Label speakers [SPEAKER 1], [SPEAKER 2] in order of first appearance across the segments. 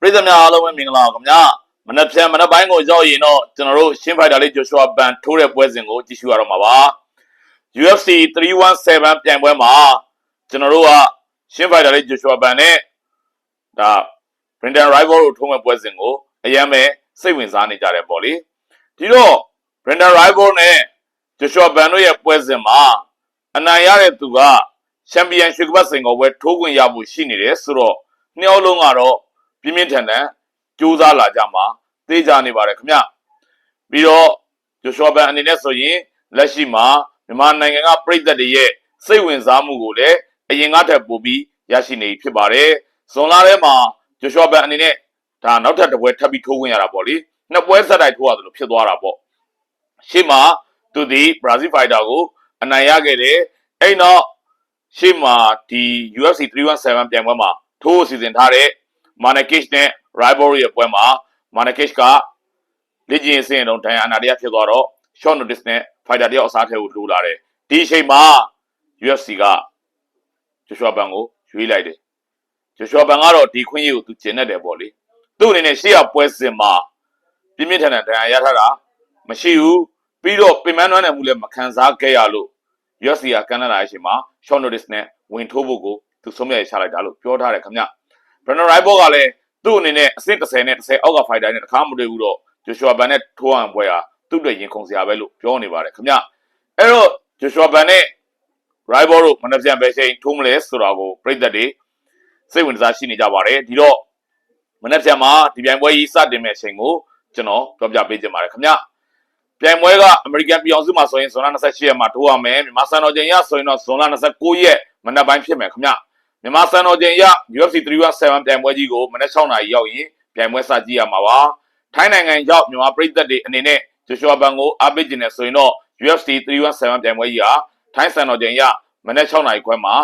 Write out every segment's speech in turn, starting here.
[SPEAKER 1] ပြည်သူများအားလုံးပဲမင်္ဂလာပါခင်ဗျာမနက်ဖြန်မနက်ပိုင်းကိုရောက်ရင်တော့ကျွန်တော်တို့ရှင်းဖိုက်တာလေးဂျိုရှွာဘန်ထိုးတဲ့ပွဲစဉ်ကိုကြည့်ရှုရတော့မှာပါ UFC 317ပြိုင်ပွဲမှာကျွန်တော်တို့ကရှင်းဖိုက်တာလေးဂျိုရှွာဘန်နဲ့ဒါ Brendan Rival တို့ထိုးမဲ့ပွဲစဉ်ကိုအရင်ပဲစိတ်ဝင်စားနေကြတယ်ပေါ့လေဒီတော့ Brendan Rival နဲ့ Joshua Ban တို့ရဲ့ပွဲစဉ်မှာအနိုင်ရတဲ့သူကချန်ပီယံရွှေကပတ်စင်ကိုပဲထိုးခွင့်ရဖို့ရှိနေတယ်ဆိုတော့နှစ်ယောက်လုံးကတော့ ပြင်းပြင်းထန်ထန်ကြိုးစားလာကြမှာသိကြနေပါတယ်ခင်ဗျပြီးတော့ Joshua Ban အနေနဲ့ဆိုရင်လက်ရှိမှာမြန်မာနိုင်ငံကပြည်သက်တွေရဲ့စိတ်ဝင်စားမှုကိုလည်းအရင်ကထက်ပိုပြီးရရှိနေပြီဖြစ်ပါတယ်ဇွန်လထဲမှာ Joshua Ban အနေနဲ့ဒါနောက်ထပ်တစ်ပွဲထပ်ပြီးထိုးခွင့်ရတာပေါ့လေနှစ်ပွဲဆက်တိုက်ထိုးရတယ်လို့ဖြစ်သွားတာပေါ့ရှေ့မှာသူဒီဘရာဇီးဖိုက်တာကိုအနိုင်ရခဲ့တယ်အဲ့တော့ရှေ့မှာဒီ UFC 317ပြိုင်ပွဲမှာထိုးအစီအစဉ်ထားတဲ့ Manakich နဲ့ Rivalry ရဲ့ပွဲမှာ Manakich ကလက်ကျင်အဆင့်တုံးဒဏ်ရာအနာတရဖြစ်သွားတော့ short notice နဲ့ fighter တယောက်အစားထဲကိုလိုလာတယ်ဒီအချိန်မှာ UFC က Joshua Ban ကိုရွေးလိုက်တယ် Joshua Ban ကတော့ဒီခွင့်ရကိုသူကျင်နေတယ်ပေါ့လေသူ့အနေနဲ့ရှေ့ကပွဲစဉ်မှာပြင်းပြင်းထန်ထန်ဒဏ်ရာရထားတာမရှိဘူးပြီးတော့ပင်မနှွမ်းနယ်မှုလည်းမခံစားခဲ့ရလို့ UFC ကကန်လာတဲ့အချိန်မှာ short notice နဲ့ဝင်ထိုးဖို့ကိုသူဆုံးဖြတ်ရချလိုက်တာလို့ပြောထားတယ်ခင်ဗျ Brandon Rival ကလည်းသူ့အနေနဲ့အဆင့်30နဲ့30အောက်က fighter နဲ့တခါမှမတွေ့ဘူးတော့ Joshua Ban နဲ့ထိုးအောင်ပွဲဟာသူ့အတွက်ရင်ခုန်စရာပဲလို့ပြောနေပါတယ်ခင်ဗျအဲ့တော့ Joshua Ban နဲ့ Rival တို့မနေ့ပြန်ပဲချိန်ထိုးမလဲဆိုတာကိုပြည်သက်တွေစိတ်ဝင်စားရှိနေကြပါတယ်ဒီတော့မနေ့ပြန်မှာဒီပြိုင်ပွဲကြီးစတင်မဲ့အချိန်ကိုကျွန်တော်ပြောပြပေးချင်ပါတယ်ခင်ဗျပြိုင်ပွဲကအမေရိကန်ပြည်အောင်စုမှာဆိုရင်ဇွန်လ28ရက်မှာထိုးရမယ်မြန်မာစံတော်ချိန်ရဆိုရင်တော့ဇွန်လ29ရက်မနက်ပိုင်းဖြစ်မယ်ခင်ဗျ မြန်မာစံတော်ချိန်ရ UFC 317ပြိုင်ပွဲကြီးကိုမနက်6နာရီရောက်ရင်ပြိုင်ပွဲစကြည့်ရမှာပါထိုင်းနိုင်ငံရောက်မြန်မာပြည်သက်တွေအနေနဲ့ဂျိုရှွာဘန်ကိုအားပေးခြင်းနဲ့ဆိုရင်တော့ UFC 317ပြိုင်ပွဲကြီးဟာထိုင်းစံတော်ချိန်ရမနက်6နာရီခွဲမှာ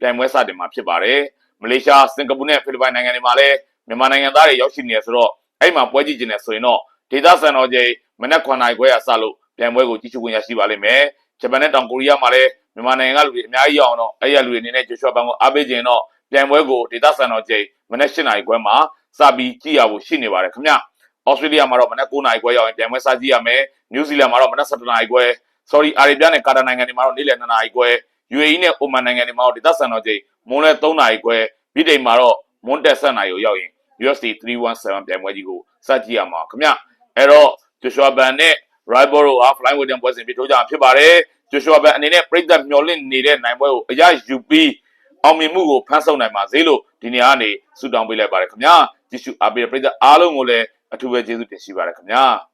[SPEAKER 1] ပြိုင်ပွဲစတင်မှာဖြစ်ပါတယ်မလေးရှားစင်ကာပူနဲ့ဖိလစ်ပိုင်နိုင်ငံတွေမှာလည်းမြန်မာနိုင်ငံသားတွေရောက်ရှိနေရဆိုတော့အဲ့မှာပွဲကြည့်ခြင်းနဲ့ဆိုရင်တော့ဒေသစံတော်ချိန်မနက်9နာရီခွဲရစလို့ပြိုင်ပွဲကိုကြည့်ရှုခွင့်ရရှိပါလိမ့်မယ်။ဂျပန်နဲ့တောင်ကိုရီးယားမှာလည်း မြန်မာနိုင်ငံကလူတွေအများကြီးရောက်အောင်တော့အဲ့ရလူတွေအနေနဲ့ဂျိုရှွာဘန်ကိုအားပေးခြင်းတော့ပြိုင်ပွဲကိုဒေသစံတော်ချိန်မနက်8နာရီခွဲမှာစပြီးကြည့်ရဖို့ရှိနေပါတယ်ခင်ဗျ။ဩစတြေးလျမှာတော့မနက်9နာရီခွဲရောက်ရင်ပြိုင်ပွဲစကြည့်ရမယ်။နယူးဇီလန်မှာတော့မနက်7နာရီခွဲ။ sorry အာရေဗျနဲ့ကာတာနိုင်ငံတွေမှာတော့နေ့လယ်2နာရီခွဲ။ UAE နဲ့အိုမန်နိုင်ငံတွေမှာတော့ဒေသစံတော်ချိန်မွန်းလယ်3နာရီခွဲ။ပြည်တိန်မှာတော့မွန်းတက်7နာရီကိုရောက်ရင် USD 317ပြိုင်ပွဲကြီးကိုစကြည့်ရမှာခင်ဗျ။အဲ့တော့ Joshua Ban နဲ့ Rival တို့ဟာ Flying Wooden ပွဲစဉ်ဖြစ်ထိုးကြမှာဖြစ်ပါတယ်။ Joshua Ban အနေနဲ့ပြည်သက်မျှော်လင့်နေတဲ့နိုင်ပွဲကိုအရယူပြီးအောင်မြင်မှုကိုဖန်ဆုပ်နိုင်ပါစေလို့ဒီနေ့ကနေဆုတောင်းပေးလိုက်ပါတယ်ခင်ဗျာ။ကြည့်ရှုအားပေးတဲ့ပြည်သက်အားလုံးကိုလည်းအထူးပဲကျေးဇူးတင်ရှိပါတယ်ခင်ဗျာ။